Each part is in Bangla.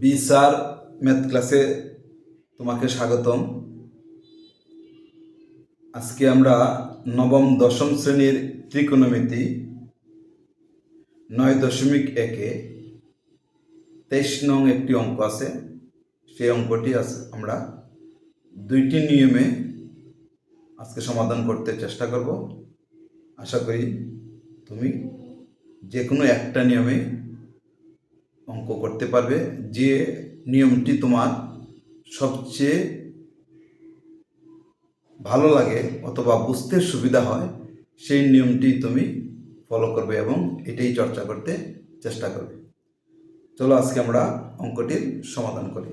বি ম্যাথ ক্লাসে তোমাকে স্বাগতম। আজকে আমরা নবম, দশম শ্রেণির ত্রিকোণমিতি, নয় দশমিক একে, তেইশ নং একটি অঙ্ক আছে। সেই অঙ্কটি আমরা দুইটি নিয়মে আজকে সমাধান করতে চেষ্টা করব। আশা করি তুমি যে কোনো একটা নিয়মে অঙ্ক করতে পারবে যে নিয়মটি তোমার সবচেয়ে ভালো লাগে অথবা বুঝতে সুবিধা হয়, সেই নিয়মটি তুমি ফলো করবে এবং এটাই চর্চা করতে চেষ্টা করবে। চলো আজকে আমরা অঙ্কটির সমাধান করি।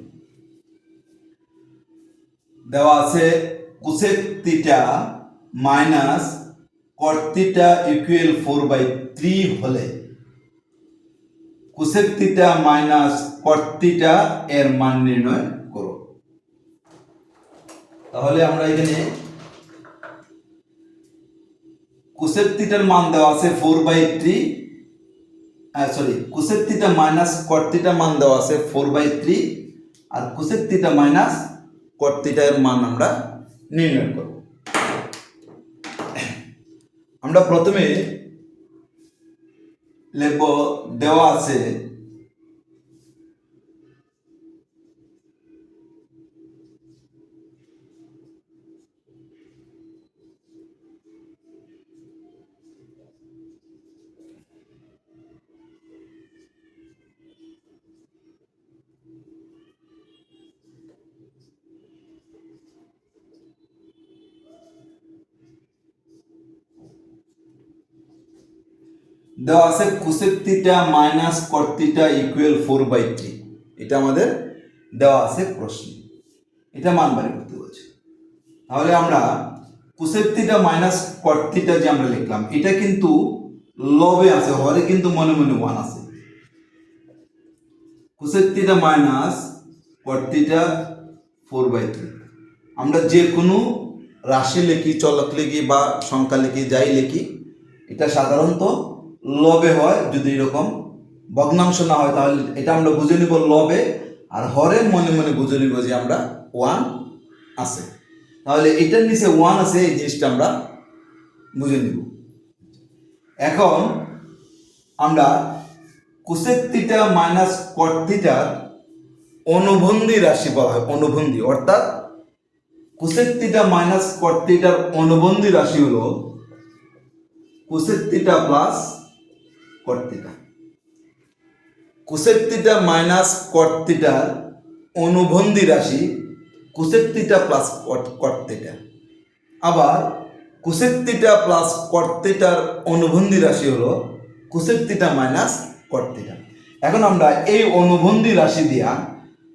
দেওয়া আছে cosec theta minus cot theta equal four by three হলে cosec theta minus cot theta এর মান নির্ণয় করো। তাহলে আমরা এখানে কুসেক থিটার মান দেওয়া আছে four by three sorry cosec theta minus cot theta মান দেওয়া আছে four by three R cosec theta minus cot theta এর মান আমরা নির্ণয় করব। আমরা প্রথমে লিখব দেওয়া আছে। দেওয়া আছে cosec minus cot theta equal four by three এটা আমাদের দেওয়া আছে প্রশ্ন। এটা মান বাড়ি করতে বলছে তাহলে আমরা কুসেক মাইনাস কট যে আমরা লিখলাম, এটা কিন্তু লবে আছে, হরে কিন্তু মনে মনে ওয়ান আছে। Cosec minus cot four by three আমরা যে কোনো রাশি লিখি, চলক লিখি বা সংখ্যা লিখি, যাই লিখি, এটা সাধারণত লবে হয় যদি এরকম ভগ্নাংশ না হয়, তাহলে এটা আমরা বুঝে নিব লবে আর হরে মনে মনে বুঝে নিব যে আমরা ওয়ান আছে। তাহলে এটার নিচে ওয়ান আছে, এই জিনিসটা আমরা বুঝে নিব। এখন আমরা কুসেক মাইনাস থিটার অনুবন্ধী রাশি বলা হয়, অনুবন্ধী। অর্থাৎ কুসেক মাইনাস কট থিটার অনুবন্ধী রাশি হলো cosec plus cot theta theta minus cot থিটার অনুবন্ধী রাশি cosec theta plus cot theta আবার কুসেক থিটা প্লাস কট থিটার অনুবন্ধী রাশি হলো cosec theta minus cot theta এখন আমরা এই অনুবন্ধী রাশি দিয়া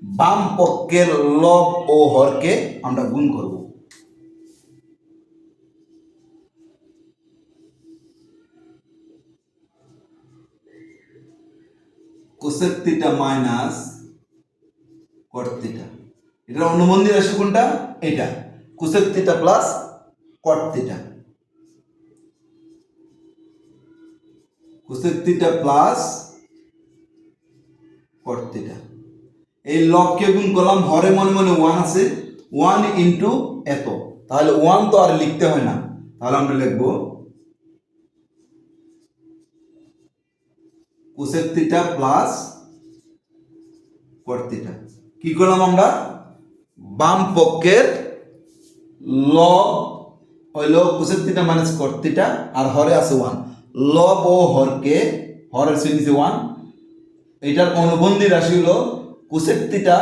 বাম পক্ষের লব ও হরকে আমরা গুণ করব। Cosec theta minus cot theta এটার অনুবন্ধী রাশি কোনটা? এটা। Cosec theta plus cot theta cosec theta plus cot theta এই লবকে গুণ করলাম, হরে মনে মনে ওয়ান আছে। ওয়ান ইন্টু এত। তাহলে ওয়ান তো আর লিখতে হয় না। তাহলে আমরা লিখব cosec theta plus cot theta. কি করলাম আমরা? বাম পক্ষের লব হইল cosec theta minus cot theta, আর হরে আছে ওয়ান লব ও হরকে, হরের শ্রেণীতে ওয়ান এটার অনুবন্ধী রাশি হলো cosec theta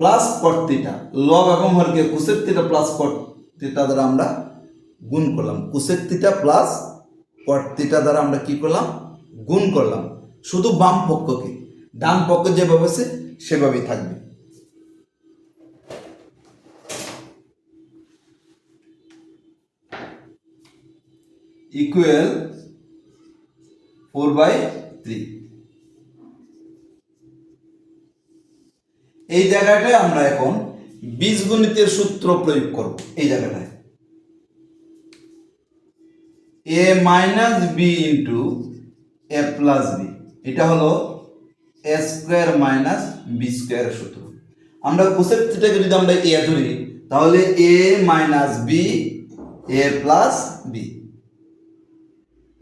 plus cot theta. লব এবং হরকে cosec theta plus cot theta দ্বারা আমরা গুণ করলাম। Cosec theta plus cot theta দ্বারা আমরা কি করলাম? গুণ করলাম। শুধু বাম পক্ষকে, ডান পক্ষ যেভাবে আছে, সেভাবেই থাকবে। ইকুয়াল ফোর বাই থ্রি এই জায়গাটায় আমরা এখন বীজগণিতের সূত্র প্রয়োগ করব, এই জায়গাটায়। A minus B into A plus B এটা হলো A square minus B square সূত্র। আমরা কোসেক থিটাকে যদি আমরা এ ধরি, তাহলে A minus B A plus B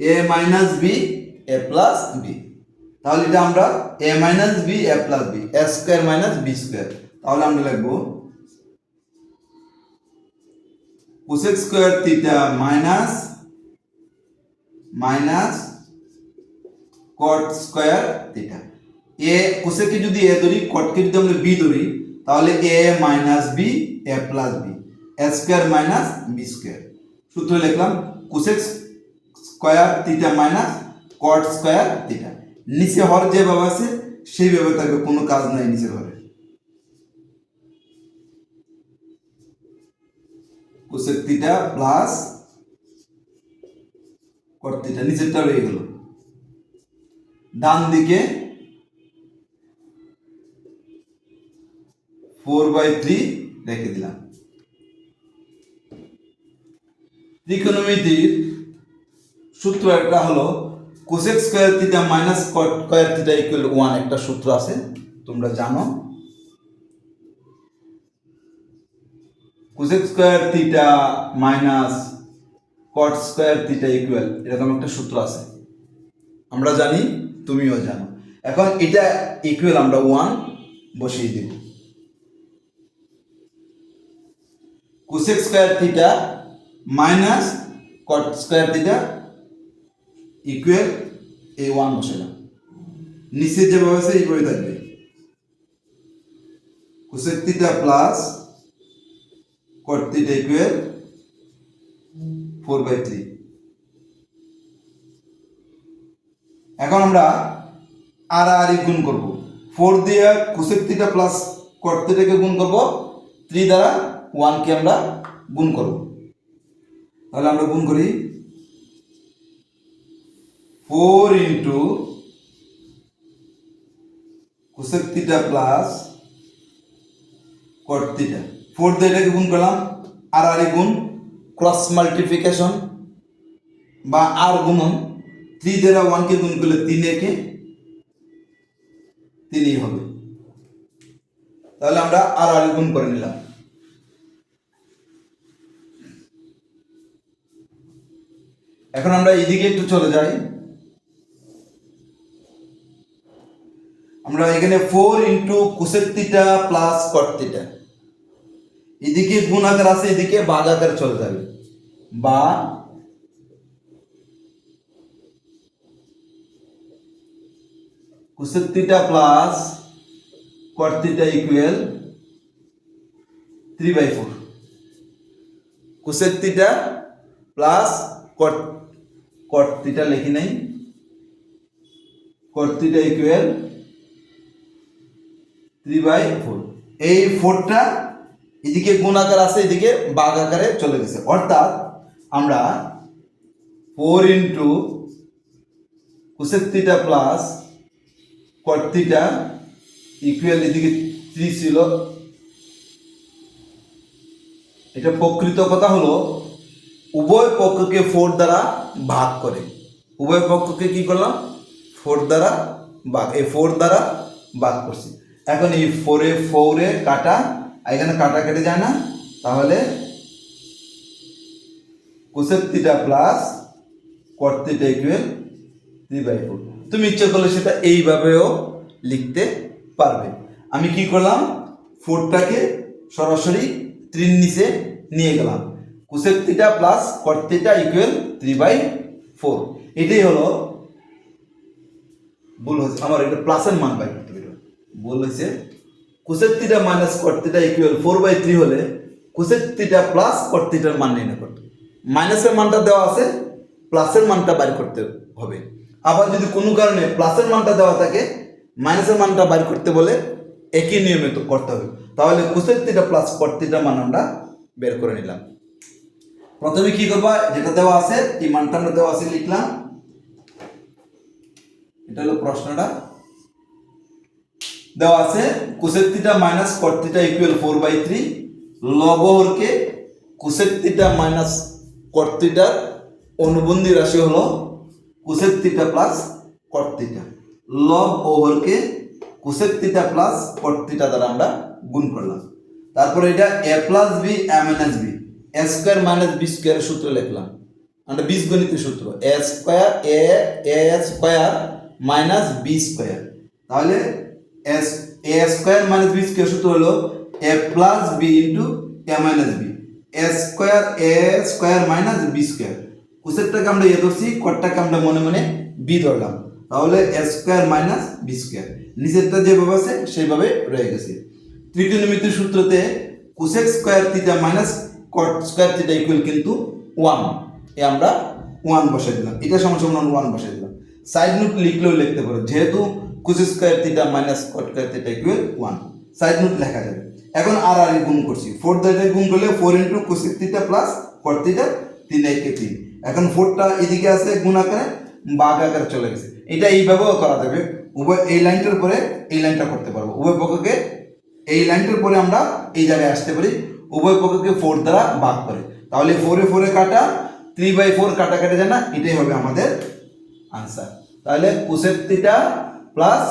A minus B A plus B তাহলে এটা আমরা A minus B A plus B A square minus B square তাহলে আমরা লিখব cosec square theta minus minus cot square theta A cosec যদি এ ধরি কটকে যদি আমরা বি ধরি, তাহলে A minus B A plus B A square minus B square সূত্র লিখলাম cosec square theta minus cot square theta নিচে হর যেভাবে আছে, সেই সেইভাবে থাকবে, কোনো কাজ নাই নিচের হরে। Cosec theta plus cot theta নিচেরটা রয়ে গেল। ডান দিকে ফোর বাই থ্রি রেখে দিলাম। ত্রিকোণমিতির সূত্র একটা হলো cosec square theta minus cot square theta equal one একটা সূত্র আছে, তোমরা জানো। Cosec square theta minus cot square theta equal এরকম একটা সূত্র আছে। আমরা জানি তুমিও জানো। এখন এটা ইকুয়াল আমরা ওয়ান বসিয়ে দিব। Cosec square theta minus cot square theta equal এ ওয়ান বসালাম নিচে যেভাবে আছে এইভাবে থাকবে। Cosec theta plus cot theta equal four by three এখন আমরা আর আর গুণ করব। ফোর দিয়ে কোসেক প্লাস কট থিটাকে গুণ করব। থ্রি দ্বারা ওয়ানকে আমরা গুণ করব। তাহলে আমরা গুণ করি four into cosec theta plus cot four দিয়ে এটাকে গুণ করলাম। আর আর গুণ ক্রস মাল্টিপ্লিকেশন বা আর গুণন। থ্রি দ্বারা ওয়ানকে গুণ করলে তিন একে তিনই হবে। তাহলে আমরা আর আর গুণ করে নিলাম। এখন আমরা এইদিকে একটু চলে যাই। আমরা এখানে four into theta plus cot theta এদিকে গুণ আকার আছে, এদিকে বাঘ আকার চলে যাবে। বা cosec plus cot theta equal three by four cosec plus cot cot theta লিখি নাই। Cot equal three by four এই ফোরটা এদিকে গুণ আকার আছে, এদিকে বাঘ আকারে চলে গেছে। অর্থাৎ আমরা four into cosec theta plus theta equal এদিকে থ্রি ছিল। এটা প্রকৃত কথা হলো, উভয় পক্ষকে ফোর দ্বারা ভাগ করে। উভয় পক্ষকে কি করলাম? ফোর দ্বারা ভাগ, এই ফোর দ্বারা ভাগ করছি। এখন এই ফোরে ফোরে কাটা, এখানে কাটা কেটে যায় না। তাহলে cosec plus cot theta equal three by four তুমি ইচ্ছে করলে সেটা এইভাবেও লিখতে পারবে। আমি কি করলাম? ফোরটাকে সরাসরি থ্রির নিচে নিয়ে গেলাম। Cosec theta plus cot theta equal three by four এটাই হলো ভুল হয়েছে। আমার এটা প্লাসের মান বাই করতে পারবে ভুল হয়েছে। Cosec theta minus cot theta equal four by three হলে কোসেক থিটা প্লাস কট থিটার মান নির্ণয় করতে মাইনাসের মানটা দেওয়া আছে প্লাসের মানটা বাইর করতে হবে। আবার যদি কোনো কারণে প্লাসের মানটা দেওয়া থাকে মাইনাসের মানটা বাইর করতে বলে একই নিয়মে তো করতে হবে। তাহলে কোসেক থিটা প্লাস কট মান আমরা বের করে নিলাম। প্রথমে কি করবা? যেটা দেওয়া আছে, এই মানটা আমরা দেওয়া আছে লিখলাম। এটা হলো প্রশ্নটা। দেওয়া আছে cosec theta minus cot theta equal four by three লবহরকে theta minus cot অনুবন্ধী রাশি হলো কোসেক থিটা প্লাস কট লব ওভারকে cosec theta plus cot theta দ্বারা আমরা গুণ করলাম। তারপরে এটা A plus B A minus B A square minus B স্কোয়ারের সূত্র লিখলাম। আমরা বীজগণিতের সূত্র A square A A square minus B square তাহলে S A square minus B square সূত্র হলো A plus B into A minus B A square A square minus B square কুসেরটাকে আমরা এ ধরছি কটটাকে আমরা মনে মনে বি ধরলাম। তাহলে A square minus B square নিচেরটা যেভাবে আছে, সেইভাবে রয়ে গেছে। ত্রিকোণমিতির সূত্রতে cosec square theta minus cot square theta equal কিন্তু ওয়ান এ আমরা ওয়ান বসাই দিলাম। এটা সমান সমান ওয়ান বসাই দিলাম। সাইড নোট লিখলেও লিখতে পারো, যেহেতু cosec square theta minus cot square theta equal one side note লেখা যাবে। এখন আর আর গুণ করছি। ফোর দ্বারা গুণ করলে four into cosec theta plus cot theta তিন একে তিন। এখন ফোরটা এদিকে আছে, গুণ আকারে বাঘ আকারে চলে গেছে। এটা এইভাবেও করা যাবে উভয় এই লাইনটার পরে এই লাইনটা করতে পারব। উভয় পক্ষকে এই লাইনটার পরে আমরা এই জায়গায় আসতে পারি। উভয় পক্ষকে ফোর দ্বারা ভাগ করে। তাহলে ফোরে ফোরে কাটা থ্রি বাই ফোর কাটা কেটে যায় না? এটাই হবে আমাদের আনসার তাহলে cosec theta plus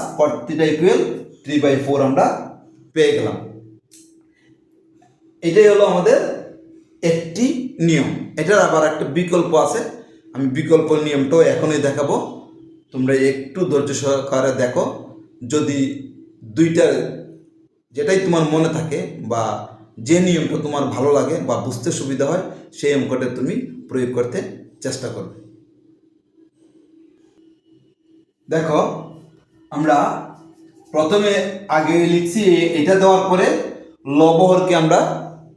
theta equal three by four আমরা পেয়ে গেলাম। এটাই হলো আমাদের একটি নিয়ম। এটার আবার একটা বিকল্প আছে। আমি বিকল্প নিয়মটাও এখনই দেখাবো। তোমরা একটু ধৈর্য সহকারে দেখো, যদি দুইটার যেটাই তোমার মনে থাকে বা যে নিয়মটা তোমার ভালো লাগে বা বুঝতে সুবিধা হয়, সেই অঙ্কটা তুমি প্রয়োগ করতে চেষ্টা করবে। দেখো, আমরা প্রথমে আগে লিখছি, এটা দেওয়ার পরে লবহরকে আমরা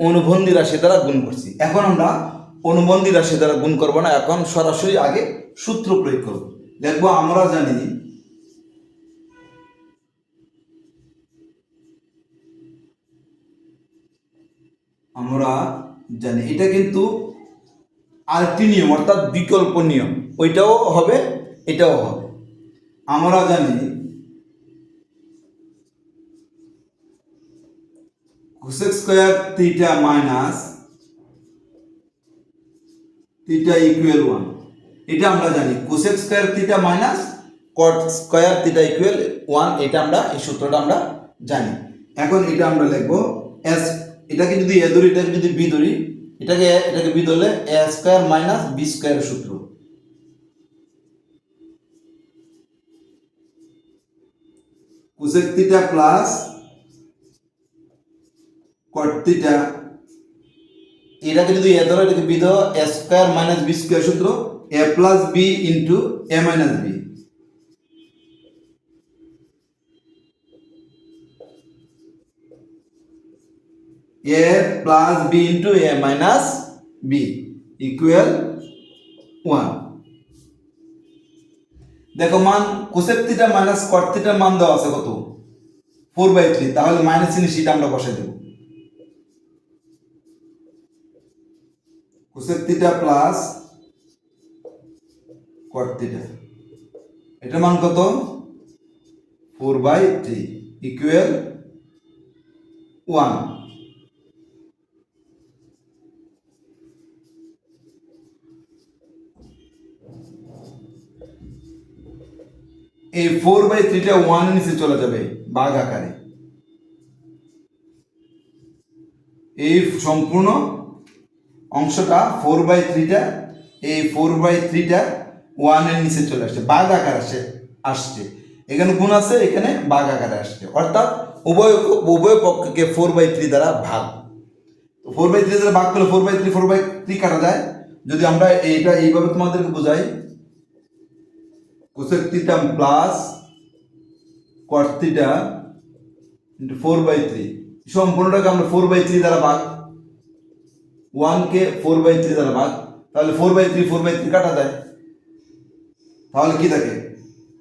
অনুবন্ধী রাশি দ্বারা গুণ করছি। এখন আমরা অনুবন্ধী রাশি দ্বারা গুণ করব না, এখন সরাসরি আগে সূত্র প্রয়োগ করব। দেখব আমরা জানি আমরা জানি। এটা কিন্তু আরেকটি নিয়ম, অর্থাৎ বিকল্প নিয়ম। ওইটাও হবে, এটাও হবে। আমরা জানি square theta minus theta equal one এটা আমরা জানি। Cosec square theta minus cot square theta equal one এটা আমরা, এই সূত্রটা আমরা জানি। এখন এটা আমরা লিখব এস এটাকে যদি এ ধরি, এটাকে যদি বি ধরি, এটাকে এটাকে বি ধরলে এ স্কোয়ার মাইনাস বি স্কোয়ারের সূত্র। Cosec theta plus cot theta, এটাকে যদি এ ধরো, এটাকে বি ধরো A square minus B square সূত্র A plus B into A minus B A plus B into A minus B equal one দেখো মান থিটা মাইনাস কট মান দেওয়া আছে কত? ফোর বাই থ্রি তাহলে মাইনাস চিহ্ন সেটা আমরা বসাই দেবো। থিটা প্লাস কট থিটা এটার মান কত? Four by three equal one এই ফোর বাই থ্রিটা ওয়ান নিচে চলে যাবে, বাঘ আকারে। এই সম্পূর্ণ অংশটা ফোর বাই থ্রিটা এই ফোর বাই থ্রিটা ওয়ানের নিচে চলে আসছে, বাঘ আকার আসে, আসছে। এখানে গুণ আছে, এখানে বাঘ আকারে আসছে। অর্থাৎ উভয় উভয় পক্ষকে ফোর বাই থ্রি দ্বারা ভাগ। ফোর বাই থ্রি দ্বারা ভাগ করলে four by three four by three কাটা যায়। যদি আমরা এইটা এইভাবে তোমাদেরকে বোঝাই cosec theta plus cot theta into four by three সম্পূর্ণটাকে আমরা ফোর বাই থ্রি দ্বারা ভাগ। ওয়ানকে ফোর বাই থ্রি দ্বারা ভাগ। তাহলে four by three four by three কাটা যায়। তাহলে কি থাকে?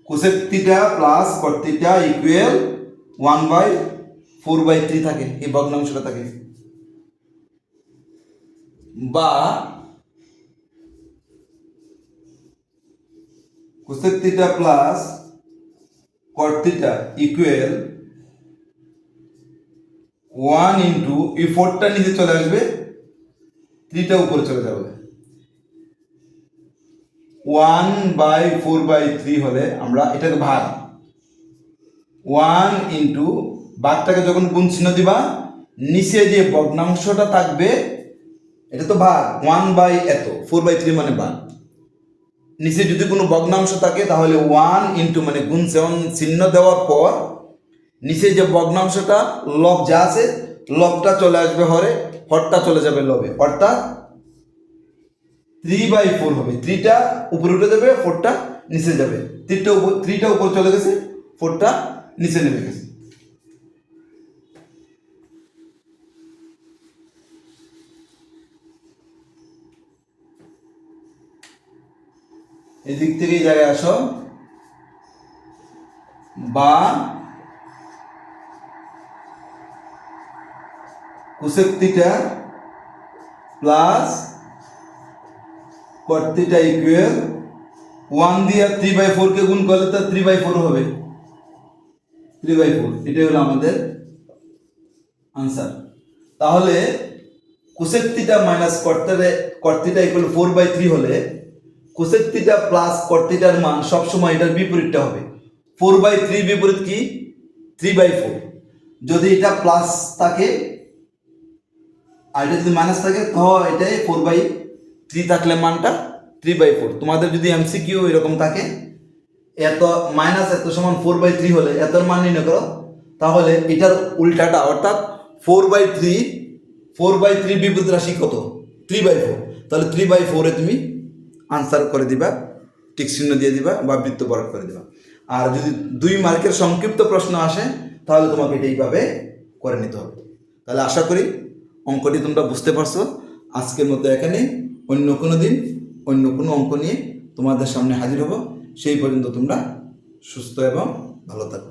Cosec plus cot equal one by four by three থাকে, এই ভগ্নাংশটা থাকে। বা cosec plus cot theta equal one into এই ফোরটা নিচে চলে আসবে থ্রিটা উপরে চলে যাবে। One by four by three হলে আমরা এটাকে ভাগ। ওয়ান ইন্টু বাঘটাকে যখন গুণ চিহ্ন দিবা, নিচে যে ভগ্নাংশটা থাকবে, এটা তো ভাগ। ওয়ান বাই এত ফোর বাই থ্রি মানে ভাগ। নিচে যদি কোনো ভগ্নাংশ থাকে, তাহলে ওয়ান ইন্টু মানে গুণ চিহ্ন দেওয়ার পর, নিচে যে ভগ্নাংশটা লব যা আছে লবটা চলে আসবে হরে, হরটা চলে যাবে লবে। অর্থাৎ থ্রি বাই ফোর হবে। থ্রিটা উপরে উঠে যাবে ফোরটা নিচে যাবে। থ্রিটা উপর থ্রিটা উপর চলে গেছে ফোরটা নিচে নেমে গেছে। এদিক থেকে এই জায়গায় আসো। বা cosec plus theta equal one দিয়ে থ্রি বাই ফোরকে গুণ করলে তো থ্রি বাই ফোর হবে। থ্রি বাই ফোর এটাই হলো আমাদের আনসার তাহলে cosec minus কর্তারে cot theta equal four by three হলে কোসেক প্লাস কর্তিটার মান সবসময় এটার বিপরীতটা হবে। ফোর বাই থ্রি বিপরীত কি? থ্রি বাই ফোর যদি এটা প্লাস থাকে, আর এটা যদি মাইনাস থাকে তো এটাই ফোর বাই থ্রি থাকলে মানটা থ্রি বাই ফোর তোমাদের যদি এমসিকিউ এরকম থাকে, এত মাইনাস এত সমান ফোর বাই থ্রি হলে এতর মান নির্ণয় করো, তাহলে এটার উল্টাটা, অর্থাৎ four by three four by three বিপরীত রাশি কত? থ্রি বাই ফোর তাহলে থ্রি বাই ফোরে তুমি আনসার করে দিবা টিক চিহ্ন দিয়ে দিবা বা বৃত্ত বরাদ করে দিবা। আর যদি দুই মার্কের সংক্ষিপ্ত প্রশ্ন আসে, তাহলে তোমাকে এটা এইভাবে করে নিতে হবে। তাহলে আশা করি অঙ্কটি তোমরা বুঝতে পারছ। আজকের মতো এখানে অন্য কোনো দিন, অন্য কোনো অঙ্ক নিয়ে তোমাদের সামনে হাজির হব। সেই পর্যন্ত তোমরা সুস্থ এবং ভালো থাকো।